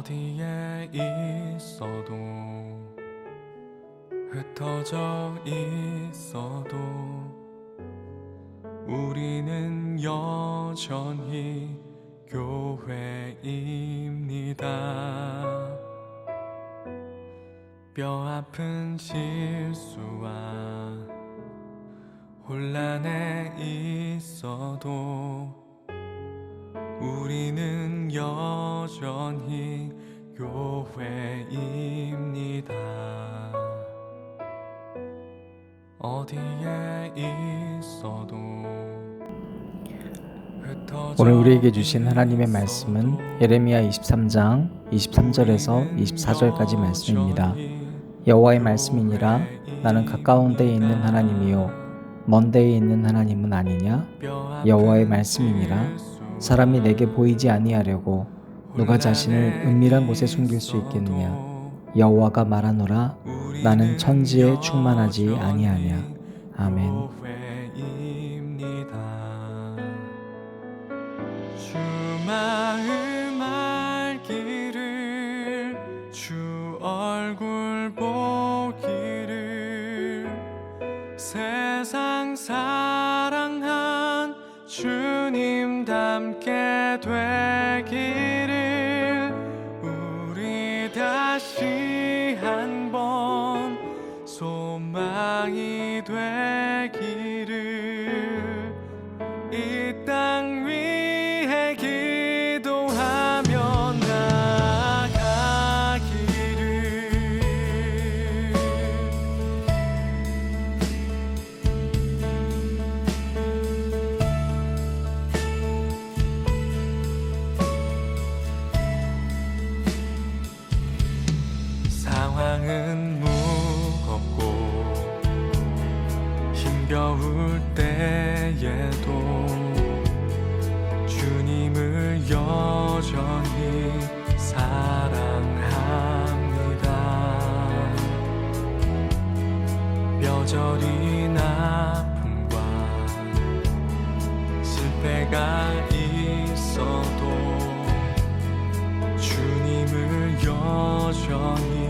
어디에 있어도 흩어져 있어도 우리는 여전히 교회입니다. 뼈 아픈 실수와 혼란에 있어도 우리는 여전히 교회입니다. 어디에 있어도 오늘 우리에게 주신 하나님의 말씀은 예레미야 23장 23절에서 24절까지 말씀입니다. 여호와의 말씀이니라 나는 가까운 데에 있는 하나님이요 먼 데에 있는 하나님은 아니냐? 여호와의 말씀이니라. 사람이 내게 보이지 아니하려고 누가 자신을 은밀한 곳에 숨길 수 있겠느냐? 여호와가 말하노라 나는 천지에 충만하지 아니하냐. 아멘 对。 실패가 있어도 주님을 여전히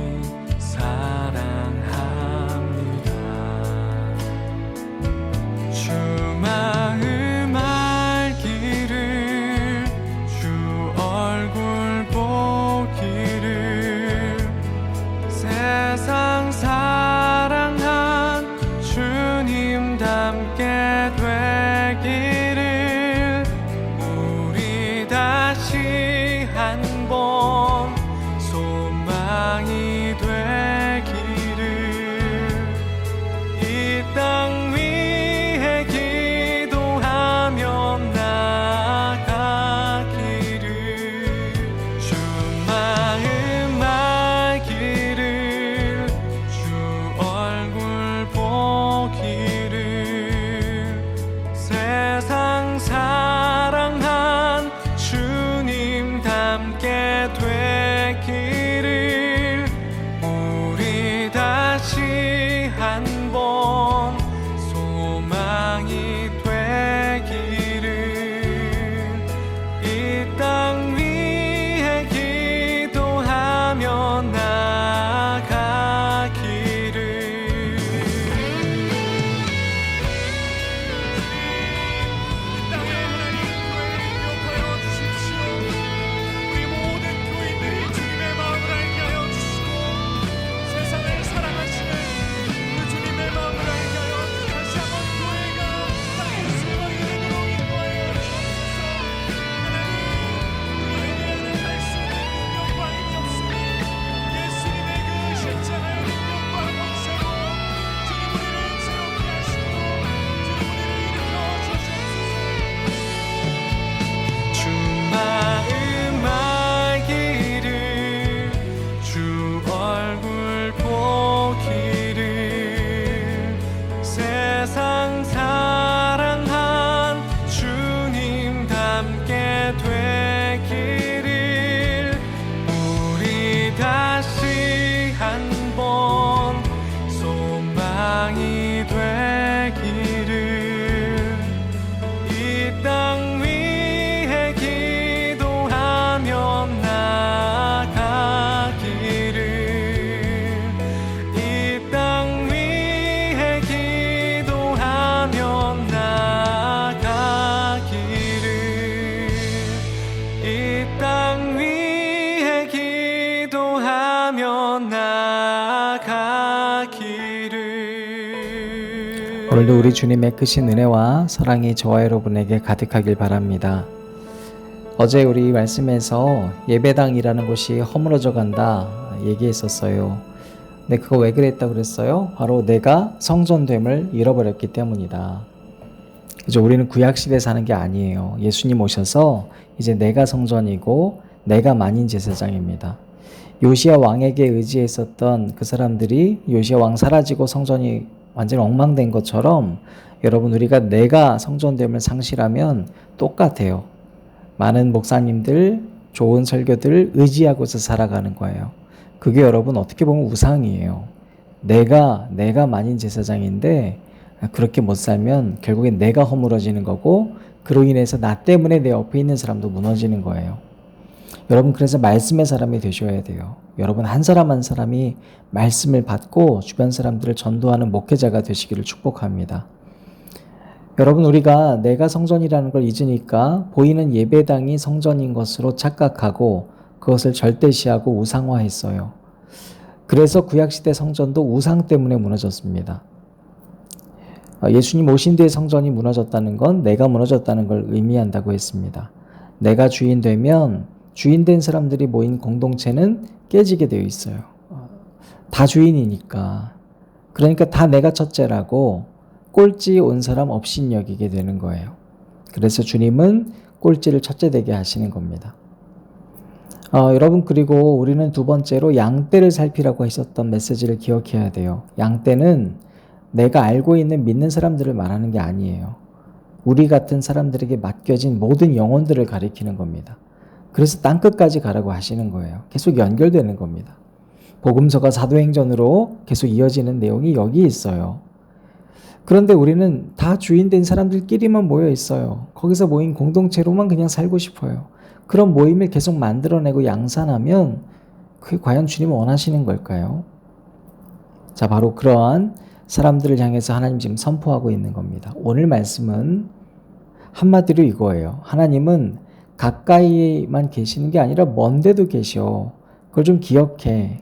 오늘도 우리 주님의 크신 은혜와 사랑이 저와 여러분에게 가득하길 바랍니다. 어제 우리 말씀에서 예배당이라는 곳이 허물어져 간다 얘기했었어요. 근데 그거 왜 그랬다 그랬어요? 바로 내가 성전됨을 잃어버렸기 때문이다. 그죠? 우리는 구약시대에 사는 게 아니에요. 예수님 오셔서 이제 내가 성전이고 내가 만인 제사장입니다. 요시야 왕에게 의지했었던 그 사람들이 요시야 왕 사라지고 성전이 완전히 엉망된 것처럼 여러분 우리가 내가 성전됨을 상실하면 똑같아요. 많은 목사님들 좋은 설교들을 의지하고서 살아가는 거예요. 그게 여러분 어떻게 보면 우상이에요. 내가 내가 만인 제사장인데 그렇게 못 살면 결국엔 내가 허물어지는 거고 그로 인해서 나 때문에 내 옆에 있는 사람도 무너지는 거예요. 여러분 그래서 말씀의 사람이 되셔야 돼요. 여러분 한 사람 한 사람이 말씀을 받고 주변 사람들을 전도하는 목회자가 되시기를 축복합니다. 여러분 우리가 내가 성전이라는 걸 잊으니까 보이는 예배당이 성전인 것으로 착각하고 그것을 절대시하고 우상화했어요. 그래서 구약시대 성전도 우상 때문에 무너졌습니다. 어, 예수님 오신 뒤에 성전이 무너졌다는 건 내가 무너졌다는 걸 의미한다고 했습니다. 내가 주인 되면 주인 된 사람들이 모인 공동체는 깨지게 되어 있어요. 어, 다 주인이니까. 그러니까 다 내가 첫째라고 꼴찌 온 사람 없인 여기게 되는 거예요. 그래서 주님은 꼴찌를 첫째 되게 하시는 겁니다. 어, 여러분 그리고 우리는 두 번째로 양떼를 살피라고 했었던 메시지를 기억해야 돼요. 양떼는 내가 알고 있는 믿는 사람들을 말하는 게 아니에요. 우리 같은 사람들에게 맡겨진 모든 영혼들을 가리키는 겁니다. 그래서 땅 끝까지 가라고 하시는 거예요. 계속 연결되는 겁니다. 복음서가 사도행전으로 계속 이어지는 내용이 여기 있어요. 그런데 우리는 다 주인 된 사람들끼리만 모여 있어요. 거기서 모인 공동체로만 그냥 살고 싶어요. 그런 모임을 계속 만들어내고 양산하면 그게 과연 주님 원하시는 걸까요? 자, 바로 그러한 사람들을 향해서 하나님 지금 선포하고 있는 겁니다. 오늘 말씀은 한마디로 이거예요. 하나님은 가까이만 계시는 게 아니라 먼데도 계셔. 그걸 좀 기억해.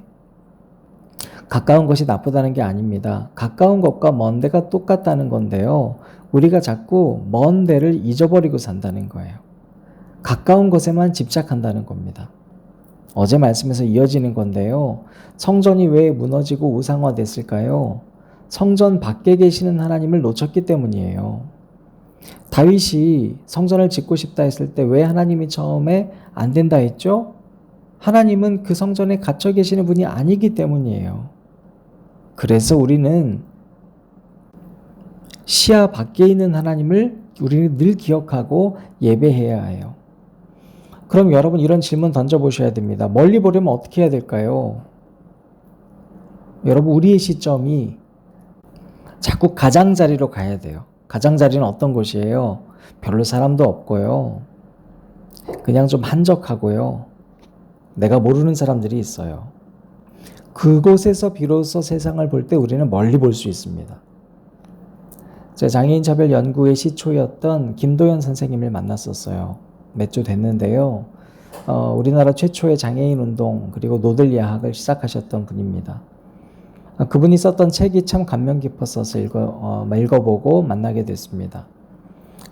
가까운 것이 나쁘다는 게 아닙니다. 가까운 것과 먼 데가 똑같다는 건데요. 우리가 자꾸 먼 데를 잊어버리고 산다는 거예요. 가까운 것에만 집착한다는 겁니다. 어제 말씀에서 이어지는 건데요. 성전이 왜 무너지고 우상화됐을까요? 성전 밖에 계시는 하나님을 놓쳤기 때문이에요. 다윗이 성전을 짓고 싶다 했을 때 왜 하나님이 처음에 안 된다 했죠? 하나님은 그 성전에 갇혀 계시는 분이 아니기 때문이에요. 그래서 우리는 시야 밖에 있는 하나님을 우리는 늘 기억하고 예배해야 해요. 그럼 여러분 이런 질문 던져보셔야 됩니다. 멀리 보려면 어떻게 해야 될까요? 여러분 우리의 시점이 자꾸 가장자리로 가야 돼요. 가장자리는 어떤 곳이에요? 별로 사람도 없고요. 그냥 좀 한적하고요. 내가 모르는 사람들이 있어요. 그곳에서 비로소 세상을 볼 때 우리는 멀리 볼 수 있습니다. 제 장애인 차별 연구의 시초였던 김도현 선생님을 만났었어요. 몇 주 됐는데요. 어, 우리나라 최초의 장애인 운동 그리고 노들 야학을 시작하셨던 분입니다. 어, 그분이 썼던 책이 참 감명 깊었어서 읽어, 어, 읽어보고 만나게 됐습니다.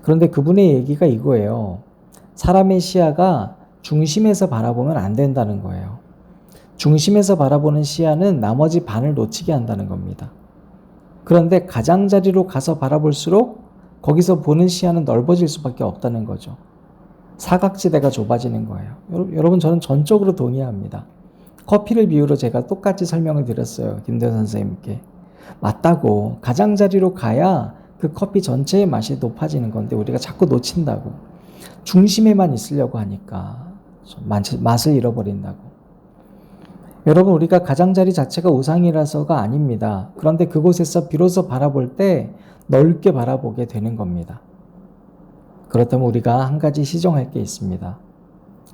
그런데 그분의 얘기가 이거예요. 사람의 시야가 중심에서 바라보면 안 된다는 거예요. 중심에서 바라보는 시야는 나머지 반을 놓치게 한다는 겁니다. 그런데 가장자리로 가서 바라볼수록 거기서 보는 시야는 넓어질 수밖에 없다는 거죠. 사각지대가 좁아지는 거예요. 여러분, 저는 전적으로 동의합니다. 커피를 비유로 제가 똑같이 설명을 드렸어요. 김대 선생님께. 맞다고. 가장자리로 가야 그 커피 전체의 맛이 높아지는 건데 우리가 자꾸 놓친다고. 중심에만 있으려고 하니까 맛을 잃어버린다고. 여러분 우리가 가장자리 자체가 우상이라서가 아닙니다. 그런데 그곳에서 비로소 바라볼 때 넓게 바라보게 되는 겁니다. 그렇다면 우리가 한 가지 시정할 게 있습니다.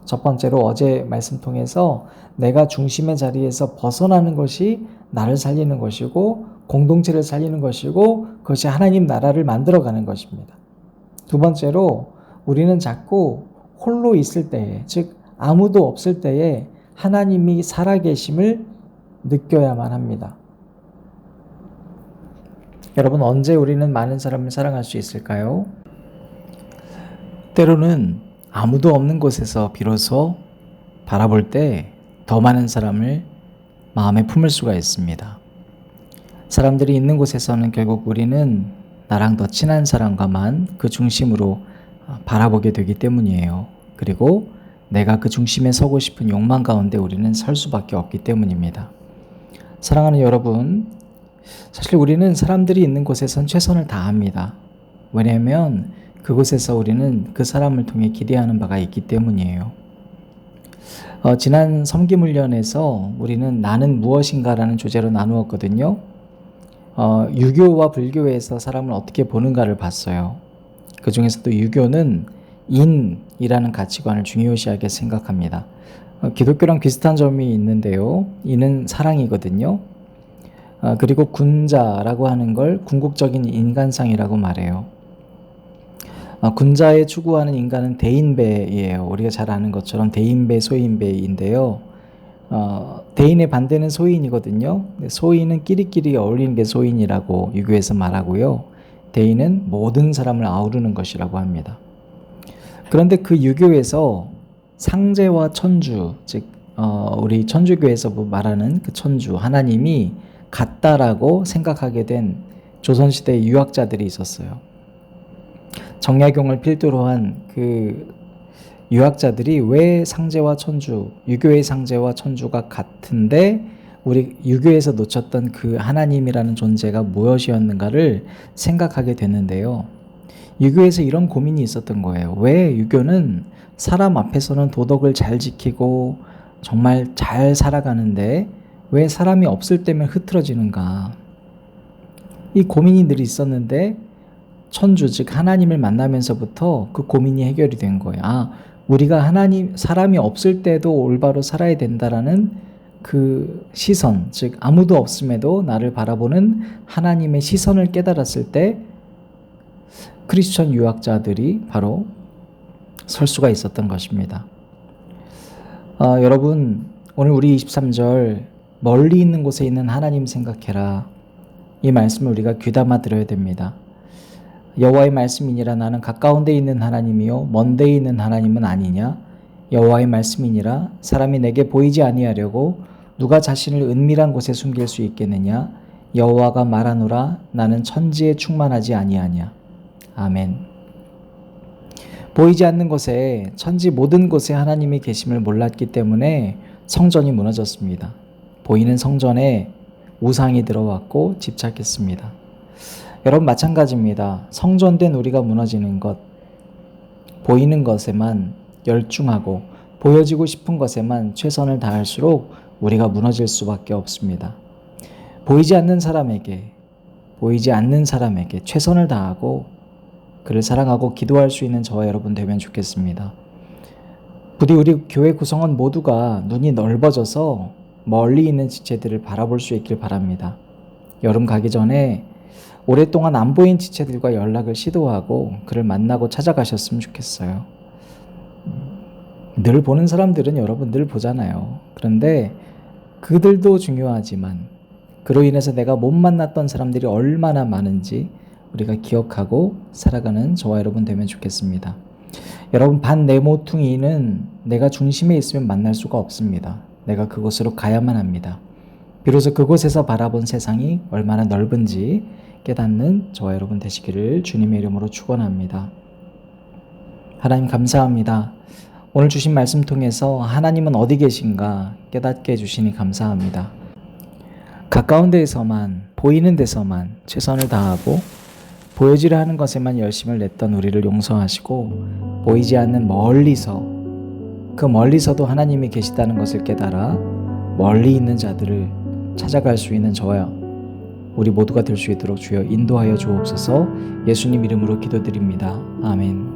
첫 번째로 어제 말씀 통해서 내가 중심의 자리에서 벗어나는 것이 나를 살리는 것이고 공동체를 살리는 것이고 그것이 하나님 나라를 만들어가는 것입니다. 두 번째로 우리는 자꾸 홀로 있을 때에 즉 아무도 없을 때에 하나님이 살아계심을 느껴야만 합니다. 여러분 언제 우리는 많은 사람을 사랑할 수 있을까요? 때로는 아무도 없는 곳에서 비로소 바라볼 때 더 많은 사람을 마음에 품을 수가 있습니다. 사람들이 있는 곳에서는 결국 우리는 나랑 더 친한 사람과만 그 중심으로 바라보게 되기 때문이에요. 그리고 내가 그 중심에 서고 싶은 욕망 가운데 우리는 설 수밖에 없기 때문입니다. 사랑하는 여러분, 사실 우리는 사람들이 있는 곳에선 최선을 다합니다. 왜냐하면 그곳에서 우리는 그 사람을 통해 기대하는 바가 있기 때문이에요. 어, 지난 섬기훈련에서 우리는 나는 무엇인가라는 주제로 나누었거든요. 어, 유교와 불교에서 사람을 어떻게 보는가를 봤어요. 그 중에서도 유교는 인이라는 가치관을 중요시하게 생각합니다. 어, 기독교랑 비슷한 점이 있는데요. 인은 사랑이거든요. 어, 그리고 군자라고 하는 걸 궁극적인 인간상이라고 말해요. 어, 군자에 추구하는 인간은 대인배예요. 우리가 잘 아는 것처럼 대인배, 소인배인데요. 어, 대인의 반대는 소인이거든요. 소인은 끼리끼리 어울리는 게 소인이라고 유교에서 말하고요. 대인은 모든 사람을 아우르는 것이라고 합니다. 그런데 그 유교에서 상제와 천주, 즉 어, 우리 천주교에서 뭐 말하는 그 천주 하나님이 같다라고 생각하게 된 조선시대 유학자들이 있었어요. 정약용을 필두로 한 그 유학자들이 왜 상제와 천주, 유교의 상제와 천주가 같은데 우리 유교에서 놓쳤던 그 하나님이라는 존재가 무엇이었는가를 생각하게 됐는데요. 유교에서 이런 고민이 있었던 거예요. 왜 유교는 사람 앞에서는 도덕을 잘 지키고 정말 잘 살아가는데 왜 사람이 없을 때면 흐트러지는가? 이 고민이 늘 있었는데 천주 즉 하나님을 만나면서부터 그 고민이 해결이 된 거예요. 아, 우리가 하나님 사람이 없을 때도 올바로 살아야 된다라는 그 시선, 즉 아무도 없음에도 나를 바라보는 하나님의 시선을 깨달았을 때 크리스천 유학자들이 바로 설 수가 있었던 것입니다. 아, 여러분, 오늘 우리 23절 멀리 있는 곳에 있는 하나님 생각해라. 이 말씀을 우리가 귀담아 들어야 됩니다. 여호와의 말씀이니라. 나는 가까운 데 있는 하나님이요 먼데 있는 하나님은 아니냐? 여호와의 말씀이니라. 사람이 내게 보이지 아니하려고 누가 자신을 은밀한 곳에 숨길 수 있겠느냐? 여호와가 말하노라. 나는 천지에 충만하지 아니하냐? 아멘. 보이지 않는 곳에 천지 모든 곳에 하나님이 계심을 몰랐기 때문에 성전이 무너졌습니다. 보이는 성전에 우상이 들어왔고 집착했습니다 여러분 마찬가지입니다. 성전된 우리가 무너지는 것, 보이는 것에만 열중하고 보여지고 싶은 것에만 최선을 다할수록 우리가 무너질 수밖에 없습니다. 보이지 않는 사람에게, 보이지 않는 사람에게 최선을 다하고 그를 사랑하고 기도할 수 있는 저와 여러분 되면 좋겠습니다. 부디 우리 교회 구성원 모두가 눈이 넓어져서 멀리 있는 지체들을 바라볼 수 있길 바랍니다. 여름 가기 전에 오랫동안 안 보인 지체들과 연락을 시도하고 그를 만나고 찾아가셨으면 좋겠어요. 늘 보는 사람들은 여러분 늘 보잖아요. 그런데 그들도 중요하지만 그로 인해서 내가 못 만났던 사람들이 얼마나 많은지 우리가 기억하고 살아가는 저와 여러분 되면 좋겠습니다. 여러분 반 네모퉁이는 내가 중심에 있으면 만날 수가 없습니다. 내가 그곳으로 가야만 합니다. 비로소 그곳에서 바라본 세상이 얼마나 넓은지 깨닫는 저와 여러분 되시기를 주님의 이름으로 축원합니다. 하나님 감사합니다. 오늘 주신 말씀 통해서 하나님은 어디 계신가 깨닫게 해주시니 감사합니다. 가까운 데에서만 보이는 데서만 최선을 다하고 보여지려 하는 것에만 열심을 냈던 우리를 용서하시고 보이지 않는 멀리서 그 멀리서도 하나님이 계시다는 것을 깨달아 멀리 있는 자들을 찾아갈 수 있는 저와 우리 모두가 될 수 있도록 주여 인도하여 주옵소서 예수님 이름으로 기도드립니다. 아멘.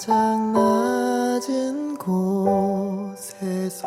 가장 낮은 곳에서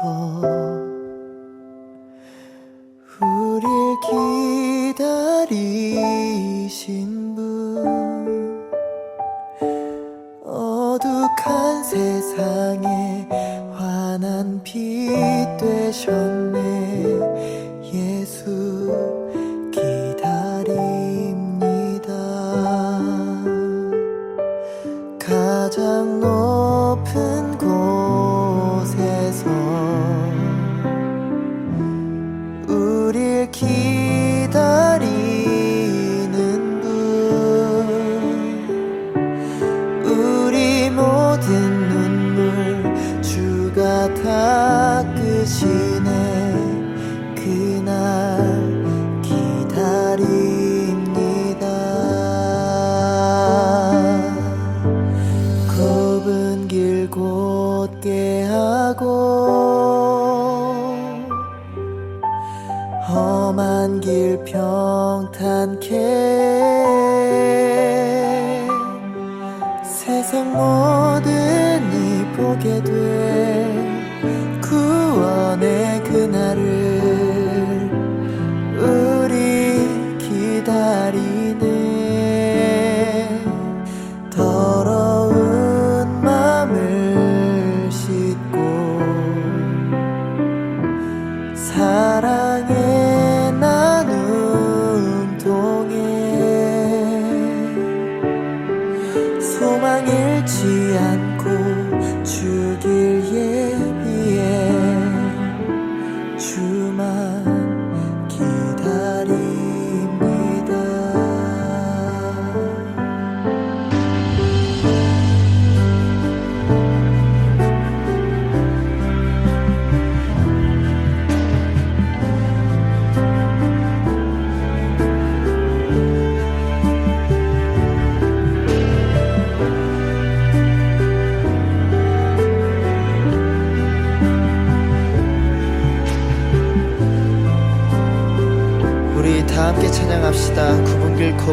모든 이 보게 돼.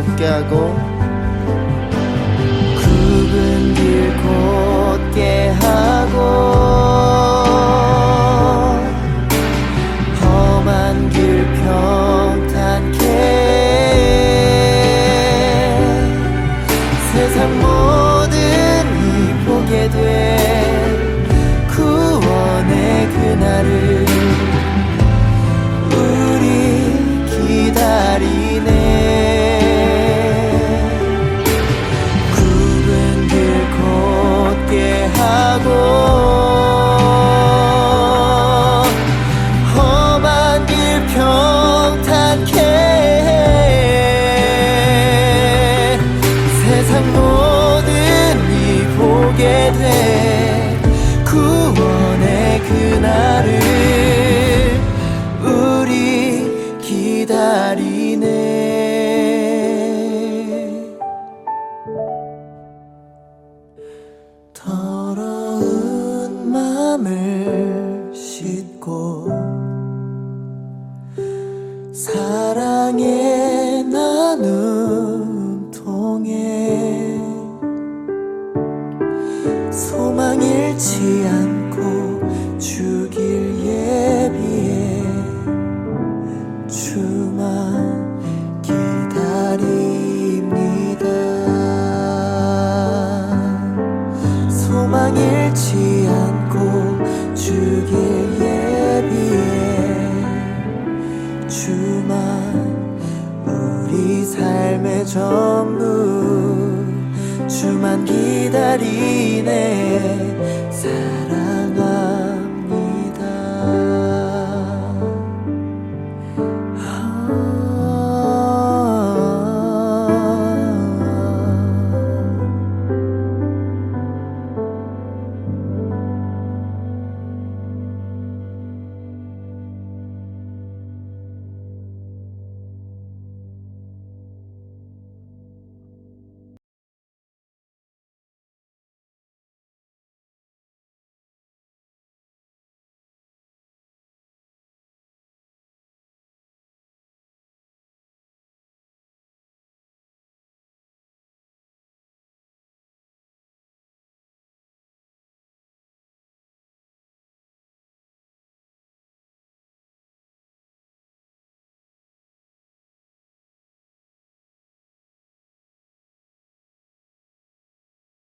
곱게 하고 예배 구원의 그날을 우리 기다리네. 전부 주만 기다리네.